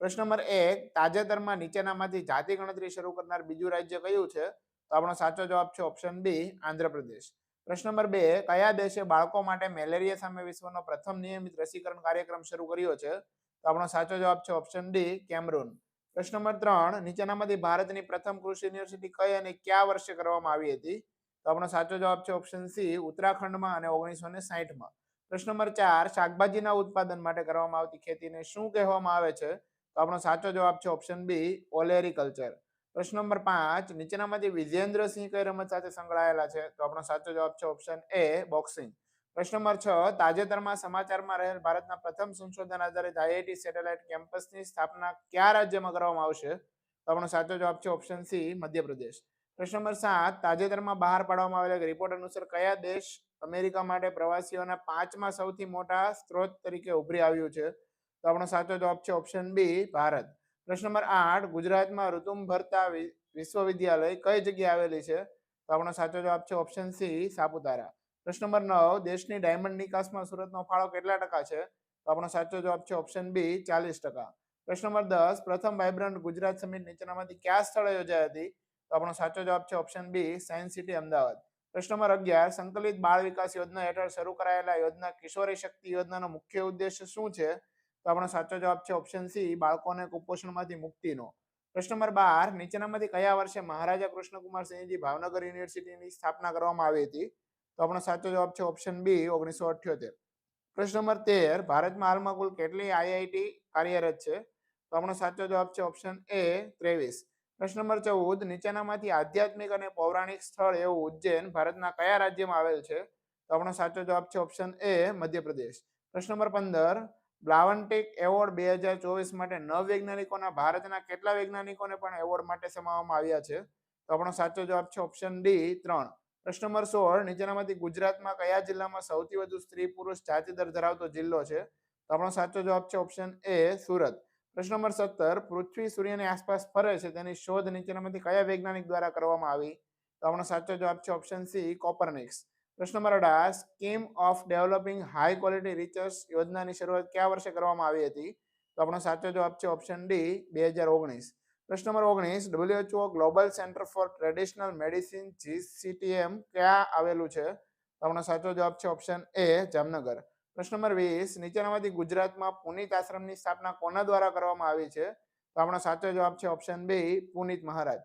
પ્રશ્ન નંબર એક, તાજેતરમાં નીચેનામાંથી જાતિ ગણતરી શરૂ કરનાર બીજું રાજ્ય કયું છે? તો આપણો સાચો જવાબ છે ઓપ્શન બી, આંધ્રપ્રદેશ. પ્રશ્ન નંબર બે, કયા દેશે બાળકો માટે મેલેરિયા સામે વિશ્વનો પ્રથમ નિયમિત રસીકરણ કાર્યક્રમ શરૂ કર્યો છે? તો આપણો સાચો જવાબ છે ઓપ્શન ડી, કેમરૂન. પ્રશ્ન નંબર ત્રણ, નીચેનામાંથી ભારતની પ્રથમ કૃષિ યુનિવર્સિટી કઈ અને કયા વર્ષે કરવામાં આવી હતી? તો આપણો સાચો જવાબ છે ઓપ્શન સી, ઉત્તરાખંડમાં અને ઓગણીસો ને સાહીઠમાં. પ્રશ્ન નંબર ચાર, શાકભાજીના ઉત્પાદન માટે કરવામાં આવતી ખેતીને શું કહેવામાં આવે છે? તો આપણો સાચો જવાબ છે ઓપ્શન બી ઓલેરિકલ્ચર પ્રશ્ન નંબર પાંચ નીચેનામાંથી વિજેન્દ્રસિંહ કઈ રમત સાથે સંકળાયેલા છે? તો આપણો સાચો જવાબ છે ઓપ્શન એ બોક્સિંગ પ્રશ્ન નંબર છ, તાજેતરમાં સમાચારમાં રહેલ ભારતના પ્રથમ સંશોધન આધારિત આઈઆઈટી સેટેલાઇટ કેમ્પસની સ્થાપના કયા રાજ્યમાં કરવામાં આવશે? તો આપણો સાચો જવાબ છે ઓપ્શન સી મધ્યપ્રદેશ. પ્રશ્ન નંબર સાત, તાજેતરમાં બહાર પાડવામાં આવેલા એક રિપોર્ટ અનુસાર કયા દેશ અમેરિકા માટે પ્રવાસીઓના પાંચમાં સૌથી મોટા સ્ત્રોત તરીકે ઉભરી આવ્યું છે? તો આપણો સાચો જવાબ છે ઓપ્શન બી ભારત. પ્રશ્ન નંબર આઠ, ગુજરાતમાં ઋતુમ ભરતા વિ- વિશ્વવિદ્યાલય કઈ જગ્યાએ આવેલી છે? તો આપણો સાચો જવાબ છે ઓપ્શન સી સાપુતારા. પ્રશ્ન નંબર નવ, દેશની ડાયમંડ નિકાસમાં સુરતનો ફાળો કેટલા ટકા છે? તો આપણો સાચો જવાબ છે ઓપ્શન બી ચાલીસ ટકા. પ્રશ્ન નંબર દસ, પ્રથમ વાઇબ્રન્ટ ગુજરાત સમિટ નીચેનામાંથી કયા સ્થળે યોજાઈ હતી? તો આપણો સાચો જવાબ છે option B science city Ahmedabad. પ્રશ્ન નંબર અગિયાર, સંકલિત બાળ વિકાસ યોજના હેઠળ શરૂ કરાયેલા યોજના કિશોરી શક્તિ યોજનાનો મુખ્ય ઉદ્દેશ શું છે? તો આપણો સાચો જવાબ છે ઓપ્શન સી બાળકોને કુપોષણમાંથી મુક્તિનો. પ્રશ્ન નંબર બાર, નીચેનામાંથી કયા વર્ષે મહારાજા કૃષ્ણકુમાર સિંહજી ભાવનગર યુનિવર્સિટીની સ્થાપના કરવામાં આવી હતી? તો આપણો સાચો જવાબ છે ઓપ્શન બી ઓગણીસો અઠ્યોતેર. પ્રશ્ન નંબર તેર, ભારતમાં હાલમાં કુલ કેટલી આઈઆઈટી કાર્યરત છે? તો આપણો સાચો જવાબ છે ઓપ્શન એ ત્રેવીસ. પ્રશ્ન નંબર ચૌદ, નીચેનામાંથી આધ્યાત્મિક અને પૌરાણિક સ્થળ એવું ઉજ્જૈન ભારતના કયા રાજ્યમાં આવેલ છે? તો આપણો સાચો જવાબ છે ઓપ્શન એ મધ્યપ્રદેશ. પ્રશ્ન નંબર પંદર બ્લાવન્ટિક એવોર્ડ બે હજાર ચોવીસ માટે નવ વૈજ્ઞાનિકોના, ભારતના કેટલા વૈજ્ઞાનિકોને પણ એવોર્ડ માટે સમાવવામાં આવ્યા છે? તો આપણો સાચો જવાબ છે ઓપ્શન ડી ત્રણ. પ્રશ્ન નંબર સોળ, નીચેનામાંથી ગુજરાતમાં કયા જિલ્લામાં સૌથી વધુ સ્ત્રી પુરુષ જાતિ દર ધરાવતો જિલ્લો છે? તો આપણો સાચો જવાબ છે ઓપ્શન એ સુરત. પ્રશ્ન નંબર સત્તર, પૃથ્વી સૂર્યની આસપાસ ફરે છે તેની શોધ નીચેનામાંથી કયા વૈજ્ઞાનિક દ્વારા કરવામાં આવી? તો આપણો સાચો જવાબ છે ઓપ્શન સી કોપરનિક્સ. પ્રશ્ન નંબર અઢાર scheme of developing high quality research યોજનાની શરૂઆત કયા વર્ષે કરવામાં આવી હતી? તો આપણો સાચો જવાબ છે ઓપ્શન ડી, બે હજાર ઓગણીસ. પ્રશ્ન નંબર ઓગણીસ, WHO global centre for traditional medicine GCTM ક્યાં આવેલું છે? તો આપણો સાચો જવાબ છે ઓપ્શન એ જામનગર. પ્રશ્ન નંબર વીસ નીચેનામાંથી ગુજરાતમાં પુનિત આશ્રમની સ્થાપના કોના દ્વારા કરવામાં આવી છે? તો આપણો સાચો જવાબ છે ઓપ્શન બી પુનિત મહારાજ.